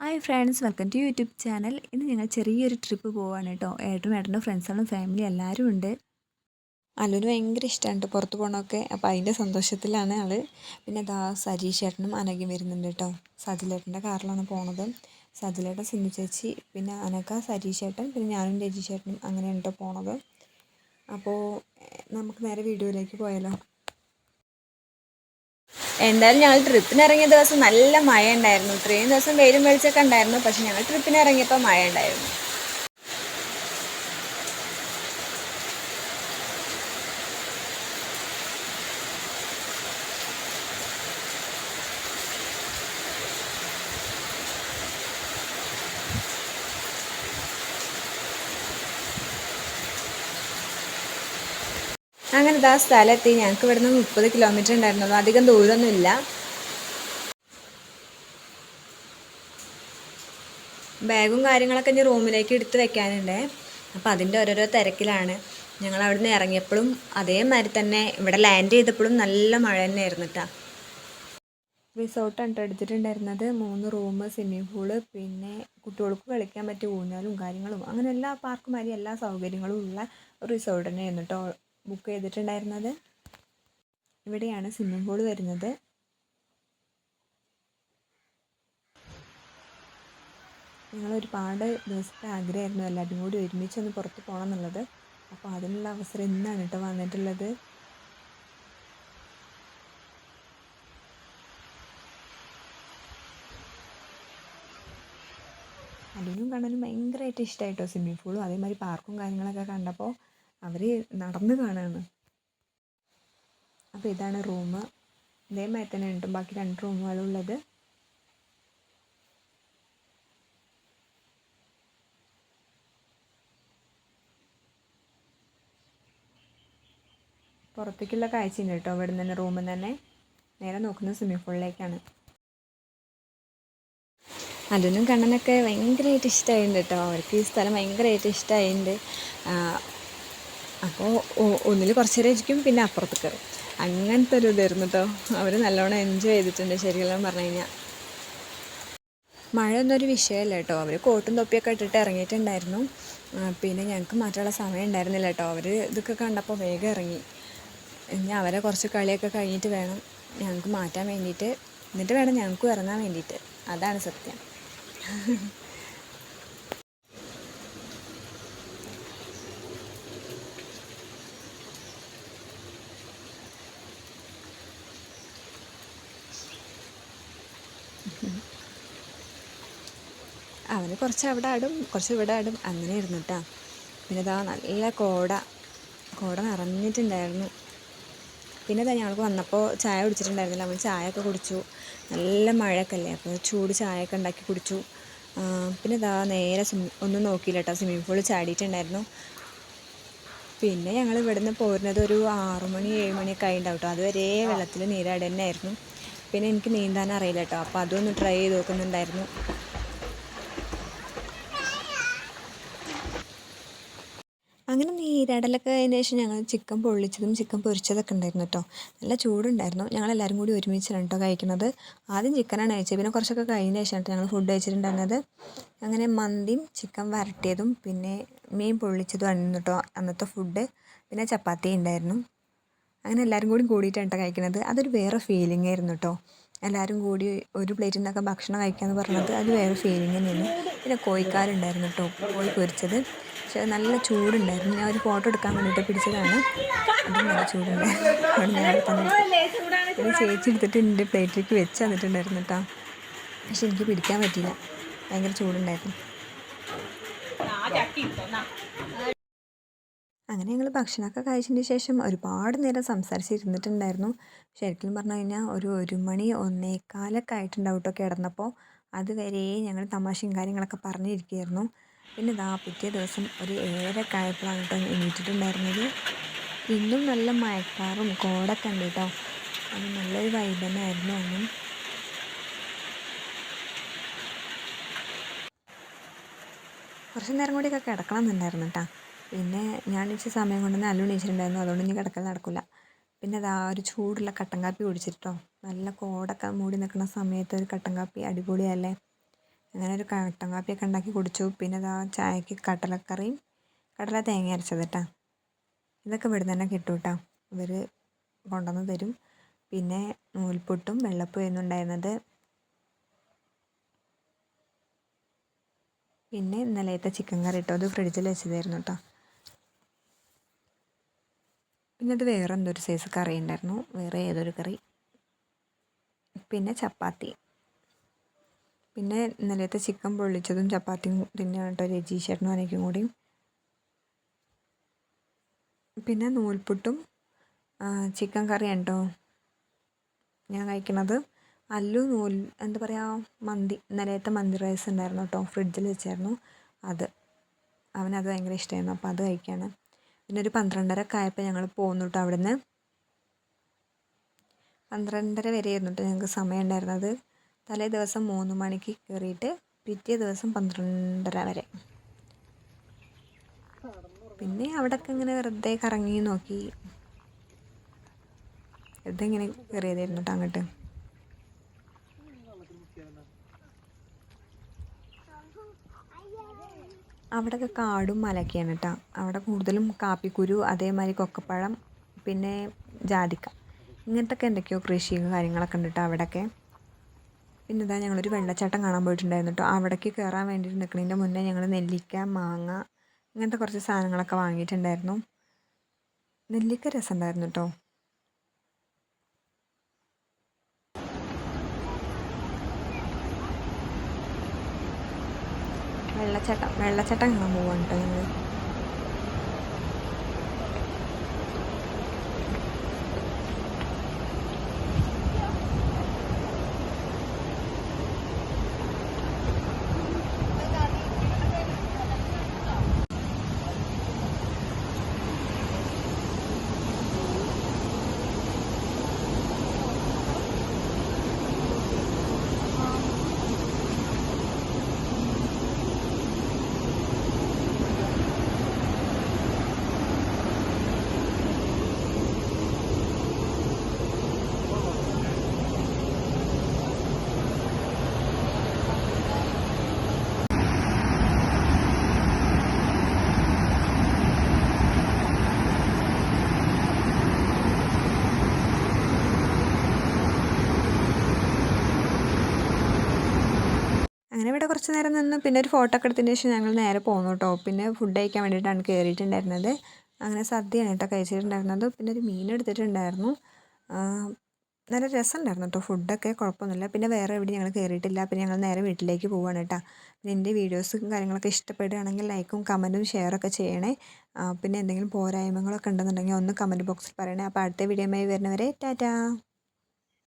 Hi friends welcome to YouTube channel ഇന്ന് ഞങ്ങൾ ചെറിയൊരു ട്രിപ്പ് പോവാണ് കേട്ടോ ഏട്ടനും ഏട്ടന്റെ ഫ്രണ്ട്സുകളും ഫാമിലി എല്ലാവരും ഉണ്ട്. അല്ലുവിന് ഭയങ്കര ഇഷ്ടമാണ് കേട്ടോ പുറത്ത് പോകണമൊക്കെ അപ്പോൾ അതിന്റെ സന്തോഷത്തിലാണ് ആൾ പിന്നെ അതാ സജീഷ് ഏട്ടനും അനഘയും വരുന്നുണ്ട് കേട്ടോ സജിലേട്ടന്റെ കാറിലാണ് പോണത്. സജിലേട്ടൻ സിന്ധു ചേച്ചി പിന്നെ അനഘ സജീഷ് ഏട്ടൻ പിന്നെ ഞാനും രജീഷ് ഏട്ടനും അങ്ങനെയാണ് കേട്ടോ പോണത്. അപ്പോൾ നമുക്ക് നേരെ വീഡിയോയിലേക്ക് പോയാലോ? എന്തായാലും ഞങ്ങൾ ട്രിപ്പിന് ഇറങ്ങിയ ദിവസം നല്ല മഴ ഉണ്ടായിരുന്നു ഇത്രയും ദിവസം വെയിലും വെളിച്ചൊക്കെ ഉണ്ടായിരുന്നു. പക്ഷെ ഞങ്ങൾ ട്രിപ്പിന് ഇറങ്ങിയപ്പോൾ മഴ ഉണ്ടായിരുന്നു അങ്ങനെ ആ സ്ഥലമെത്തി ഞങ്ങൾക്ക് ഇവിടെ നിന്ന് മുപ്പത് കിലോമീറ്റർ ഉണ്ടായിരുന്നുള്ളൂ. അധികം ദൂരമൊന്നുമില്ല ബാഗും കാര്യങ്ങളൊക്കെ ഞാൻ റൂമിലേക്ക് എടുത്ത് വെക്കാനുണ്ട്. അപ്പോൾ അതിന്റെ ഓരോരോ തിരക്കിലാണ്. ഞങ്ങൾ അവിടെ നിന്ന് ഇറങ്ങിയപ്പോഴും അതേമാതിരി തന്നെ ഇവിടെ ലാൻഡ് ചെയ്തപ്പോഴും നല്ല മഴ തന്നെയായിരുന്നു കേട്ടോ റിസോർട്ടാണ് എടുത്തിട്ടുണ്ടായിരുന്നത്. മൂന്ന് റൂം സ്വിമ്മിംഗ് പൂൾ പിന്നെ കുട്ടികൾക്ക് കളിക്കാൻ പറ്റിയ ഊഞ്ഞാലും കാര്യങ്ങളും. അങ്ങനെ എല്ലാ പാർക്കും മാതിരി എല്ലാ സൗകര്യങ്ങളും ഉള്ള ഒരു റിസോർട്ട് തന്നെയായിരുന്നു കേട്ടോ ബുക്ക് ചെയ്തിട്ടുണ്ടായിരുന്നത്. ഇവിടെയാണ് സ്വിമ്മിംഗ് പൂൾ വരുന്നത്. ഞങ്ങൾ ഒരുപാട് ദിവസത്തെ ആഗ്രഹമായിരുന്നു എല്ലാവരും കൂടി ഒരുമിച്ചൊന്ന് പുറത്ത് പോകണം എന്നുള്ളത്. അപ്പോൾ അതിനുള്ള അവസരം ഇന്നാണ് കേട്ടോ വന്നിട്ടുള്ളത്. അതിനും കാണാനും ഭയങ്കരമായിട്ട് ഇഷ്ടമായിട്ടോ സ്വിമ്മിംഗ് പൂളും അതേമാതിരി പാർക്കും കാര്യങ്ങളൊക്കെ കണ്ടപ്പോൾ അവർ നടന്നു കാണുകയാണ് അപ്പോൾ ഇതാണ് റൂം. ഇതേമാതിരി തന്നെ ഉണ്ട്. ബാക്കി രണ്ട് റൂമുകളുള്ളത്. പുറത്തേക്കുള്ള കാഴ്ചയുണ്ട് കേട്ടോ. ഇവിടെ നിന്ന് റൂമിൽ നിന്ന് തന്നെ നേരെ നോക്കുന്ന സ്വിമ്മിംഗ് പൂളിലേക്കാണ് അതിനും കണ്ണനൊക്കെ ഭയങ്കരമായിട്ട് ഇഷ്ടമായിട്ടുണ്ട് കേട്ടോ. അവർക്ക് ഈ സ്ഥലം ഭയങ്കരമായിട്ട് ഇഷ്ടമായിട്ടുണ്ട്. അപ്പോൾ ഒന്നിൽ കുറച്ച് നേരം ഇരിക്കും പിന്നെ കയറും. അങ്ങനത്തെ ഒരു ഇതായിരുന്നു കേട്ടോ അവർ നല്ലോണം എൻജോയ് ചെയ്തിട്ടുണ്ട് ശരിയെല്ലാം പറഞ്ഞു കഴിഞ്ഞാൽ മഴ ഒന്നൊരു വിഷയമല്ല കേട്ടോ അവർ കോട്ടും തൊപ്പിയൊക്കെ ഇട്ടിട്ട് ഇറങ്ങിയിട്ടുണ്ടായിരുന്നു. പിന്നെ ഞങ്ങൾക്ക് മാറ്റാനുള്ള സമയം ഉണ്ടായിരുന്നില്ല കേട്ടോ അവർ ഇതൊക്കെ കണ്ടപ്പോൾ വേഗം ഇറങ്ങി. ഇനി അവരെ കുറച്ച് കളിയൊക്കെ കഴിഞ്ഞിട്ട് വേണം ഞങ്ങൾക്ക് മാറ്റാൻ വേണ്ടിയിട്ട്. എന്നിട്ട് വേണം ഞങ്ങൾക്കും ഇറങ്ങാൻ വേണ്ടിയിട്ട്. അതാണ് സത്യം. അവന് കുറച്ച് അവിടെ ആടും കുറച്ച് ഇവിടെ ആടും അങ്ങനെ ഇരുന്നിട്ടാ. പിന്നെ ഇതാ നല്ല കോട. കോട നിറഞ്ഞിട്ടുണ്ടായിരുന്നു. പിന്നെ ഇതാ ഞങ്ങൾക്ക് വന്നപ്പോൾ ചായ കുടിച്ചിട്ടുണ്ടായിരുന്നില്ല. അവൻ ചായ ഒക്കെ കുടിച്ചു. നല്ല മഴയൊക്കെ അല്ലേ അപ്പോൾ ചൂട് ചായ ഒക്കെ ഉണ്ടാക്കി കുടിച്ചു. പിന്നെ ഇതാ നേരെ ഒന്നും നോക്കിയില്ല കേട്ടോ സ്വിമ്മിംഗ് പൂളിൽ ചാടിയിട്ടുണ്ടായിരുന്നു. പിന്നെ ഞങ്ങൾ ഇവിടുന്ന് പോരുന്നത് ഒരു ആറുമണി ഏഴ് മണിയൊക്കെ ആയിട്ടുണ്ടാവും കേട്ടോ. അതുവരെ വെള്ളത്തിൽ നീരാടി തന്നെ ആയിരുന്നു പിന്നെ എനിക്ക് നീന്താൻ അറിയില്ല കേട്ടോ. അപ്പോൾ അതൊന്ന് ട്രൈ ചെയ്ത് നോക്കുന്നുണ്ടായിരുന്നു. അങ്ങനെ നീരാടലൊക്കെ അതിന് ശേഷം ഞങ്ങൾ ചിക്കൻ പൊള്ളിച്ചതും ചിക്കൻ പൊരിച്ചതൊക്കെ ഉണ്ടായിരുന്നു കേട്ടോ. നല്ല ചൂടുണ്ടായിരുന്നു. ഞങ്ങളെല്ലാവരും കൂടി ഒരുമിച്ചാണ് കേട്ടോ കഴിക്കുന്നത്. ആദ്യം ചിക്കനാണ് കഴിച്ചത്. പിന്നെ കുറച്ചൊക്കെ കഴിഞ്ഞ ശേഷം ഞങ്ങൾ ഫുഡ് കഴിച്ചിട്ടുണ്ടായിരുന്നത്. അങ്ങനെ മന്തിയും ചിക്കൻ വരട്ടിയതും പിന്നെ മീൻ പൊള്ളിച്ചതും ആയിരുന്നു കേട്ടോ അന്നത്തെ ഫുഡ് പിന്നെ ചപ്പാത്തി ഉണ്ടായിരുന്നു. അങ്ങനെ എല്ലാവരും കൂടി കൂടിയിട്ടാണ് കേട്ടോ കഴിക്കുന്നത് അതൊരു വേറെ ഫീലിംഗ് ആയിരുന്നു കേട്ടോ എല്ലാവരും കൂടി ഒരു പ്ലേറ്റിൽ നിന്നൊക്കെ ഭക്ഷണം കഴിക്കാമെന്ന് പറഞ്ഞത് അത് വേറെ ഫീലിംഗ് തന്നെയാണ്. പിന്നെ കോഴിക്കാലുണ്ടായിരുന്നു കേട്ടോ കോഴി പൊരിച്ചത്. പക്ഷേ നല്ല ചൂടുണ്ടായിരുന്നു. ഞാൻ ഒരു ഫോട്ടോ എടുക്കാൻ വേണ്ടിയിട്ട് പിടിച്ചതാണ്. അതും നല്ല ചൂടുണ്ടായിരുന്നു. ഞാൻ പിന്നെ ചേച്ചി എടുത്തിട്ട് എന്റെ പ്ലേറ്റിലേക്ക് വെച്ച് തന്നിട്ടുണ്ടായിരുന്നു കേട്ടോ പക്ഷെ എനിക്ക് പിടിക്കാൻ പറ്റിയില്ല. ഭയങ്കര ചൂടുണ്ടായിരുന്നു. അങ്ങനെ ഞങ്ങൾ ഭക്ഷണമൊക്കെ കഴിച്ചതിന് ശേഷം ഒരുപാട് നേരം സംസാരിച്ചിരുന്നിട്ടുണ്ടായിരുന്നു. ശരിക്കും പറഞ്ഞു കഴിഞ്ഞാൽ ഒരു ഒരു മണി ഒന്നേക്കാലൊക്കെ ആയിട്ടുണ്ടാവും കേട്ടോ കിടന്നപ്പോൾ അതുവരെ ഞങ്ങൾ തമാശയും കാര്യങ്ങളൊക്കെ പറഞ്ഞിരിക്കുകയായിരുന്നു പിന്നെ ഇതാ പിറ്റേ ദിവസം ഒരു ഏഴരയൊക്കെ ആയപ്പോഴാണ് കേട്ടോ എണീറ്റിട്ടുണ്ടായിരുന്നത്. ഇന്നും നല്ല മയക്കാറും കോടൊക്കെ ഉണ്ട് കേട്ടോ അത് നല്ലൊരു വൈബ് തന്നെ കുറച്ച് നേരം കൂടിയൊക്കെ കിടക്കണം എന്നുണ്ടായിരുന്നു കേട്ടോ പിന്നെ ഞാൻ ഇച്ചിരി സമയം കൊണ്ട് നല്ല എണീച്ചിട്ടുണ്ടായിരുന്നു. അതുകൊണ്ട് ഇനി കിടക്കൽ നടക്കില്ല പിന്നെ അതാ ഒരു ചൂടുള്ള കട്ടൻ കാപ്പി കുടിച്ചിട്ടോ. നല്ല കോടൊക്കെ മൂടി നിൽക്കുന്ന സമയത്ത് ഒരു കട്ടൻ കാപ്പി അടിപൊളിയല്ലേ? അങ്ങനെ ഒരു കട്ടൻ കാപ്പിയൊക്കെ ഉണ്ടാക്കി കുടിച്ചു. പിന്നെ അതാ ചായക്ക് കടലക്കറിയും കടല തേങ്ങ അരച്ചത് കേട്ടോ ഇതൊക്കെ ഇവിടെ തന്നെ കിട്ടും കേട്ടോ ഇവർ കൊണ്ടുവന്ന് തരും. പിന്നെ നൂൽപുട്ടും വെള്ളപ്പമായിരുന്നു ഉണ്ടായിരുന്നത്. പിന്നെ ഇന്നലത്തെ ചിക്കൻ കറി ഇട്ടോ അത് ഫ്രിഡ്ജിൽ വെച്ചതായിരുന്നു കേട്ടോ പിന്നെ അത് വേറെ എന്തൊരു സൈസ് കറി ഉണ്ടായിരുന്നു വേറെ ഏതൊരു കറി? പിന്നെ ചപ്പാത്തി. പിന്നെ ഇന്നലത്തെ ചിക്കൻ പൊള്ളിച്ചതും ചപ്പാത്തിയും തന്നെയാണ് കേട്ടോ രജീഷേട്ടനും അനയ്ക്കും കൂടിയും. പിന്നെ നൂൽപുട്ടും ചിക്കൻ കറിയാണ് കേട്ടോ ഞാൻ കഴിക്കണത്. അല്ലു നൂൽ എന്താ പറയുക മന്തി ഇന്നലത്തെ മന്തി റൈസ് ഉണ്ടായിരുന്നു കേട്ടോ ഫ്രിഡ്ജിൽ വെച്ചായിരുന്നു. അത്. അവനത് ഭയങ്കര ഇഷ്ടമായിരുന്നു അപ്പോൾ അത് കഴിക്കുകയാണ് പിന്നെ ഒരു പന്ത്രണ്ടരക്കെ ആയപ്പോൾ ഞങ്ങൾ പോന്നു കേട്ടോ അവിടുന്ന്. പന്ത്രണ്ടര വരെ ആയിരുന്നു കേട്ടോ ഞങ്ങൾക്ക് സമയം ഉണ്ടായിരുന്നത് തലേ ദിവസം മൂന്ന് മണിക്ക് കയറിയിട്ട് പിറ്റേ ദിവസം പന്ത്രണ്ടര വരെ. പിന്നെ അവിടെയൊക്കെ ഇങ്ങനെ വെറുതെ കറങ്ങി നോക്കി. വെറുതെ ഇങ്ങനെ കയറിയതായിരുന്നു കേട്ടോ അങ്ങോട്ട്. അവിടെയൊക്കെ കാടും മലയൊക്കെയാണ് കേട്ടോ അവിടെ കൂടുതലും കാപ്പിക്കുരു അതേമാതിരി കൊക്കപ്പഴം പിന്നെ ജാതിക്ക. ഇങ്ങനത്തെ ഒക്കെ എന്തൊക്കെയോ കൃഷിയും കാര്യങ്ങളൊക്കെ ഉണ്ട് കേട്ടോ അവിടെയൊക്കെ പിന്നെ ഇതാ ഞങ്ങളൊരു വെള്ളച്ചാട്ടം കാണാൻ പോയിട്ടുണ്ടായിരുന്നു കേട്ടോ അവിടേക്ക് കയറാൻ വേണ്ടിയിട്ട് നിൽക്കുന്നതിന്റെ മുന്നേ ഞങ്ങൾ നെല്ലിക്ക മാങ്ങ ഇങ്ങനത്തെ കുറച്ച് സാധനങ്ങളൊക്കെ വാങ്ങിയിട്ടുണ്ടായിരുന്നു. നെല്ലിക്ക രസമുണ്ടായിരുന്നു കേട്ടോ വെള്ളച്ചാട്ടം വെള്ളച്ചാട്ടം കാണാൻ പോവാണ് കേട്ടോ ഞങ്ങൾ അങ്ങനെ ഇവിടെ കുറച്ച് നേരം നിന്ന്. പിന്നെ ഒരു ഫോട്ടോ ഒക്കെ എടുത്തതിന് ശേഷം ഞങ്ങൾ നേരെ പോന്നു കേട്ടോ പിന്നെ ഫുഡ് കഴിക്കാൻ വേണ്ടിയിട്ടാണ് കയറിയിട്ടുണ്ടായിരുന്നത് അങ്ങനെ സദ്യയാണ് കേട്ടോ കഴിച്ചിട്ടുണ്ടായിരുന്നത്. പിന്നെ ഒരു മീൻ എടുത്തിട്ടുണ്ടായിരുന്നു. നല്ല രസമുണ്ടായിരുന്നു കേട്ടോ ഫുഡൊക്കെ കുഴപ്പമൊന്നുമില്ല. പിന്നെ വേറെ എവിടെ ഞങ്ങൾ കയറിയിട്ടില്ല പിന്നെ ഞങ്ങൾ നേരെ വീട്ടിലേക്ക് പോവുകയാണ് കേട്ടോ പിന്നെ എന്റെ വീഡിയോസും കാര്യങ്ങളൊക്കെ ഇഷ്ടപ്പെടുകയാണെങ്കിൽ ലൈക്കും കമന്റും ഷെയറൊക്കെ ചെയ്യണേ. പിന്നെ എന്തെങ്കിലും പോരായ്മകളൊക്കെ ഉണ്ടെന്നുണ്ടെങ്കിൽ ഒന്ന് കമന്റ് ബോക്സിൽ പറയണേ. അപ്പോൾ അടുത്ത വീഡിയോയുമായി വരുന്നവരെ ടാറ്റാ.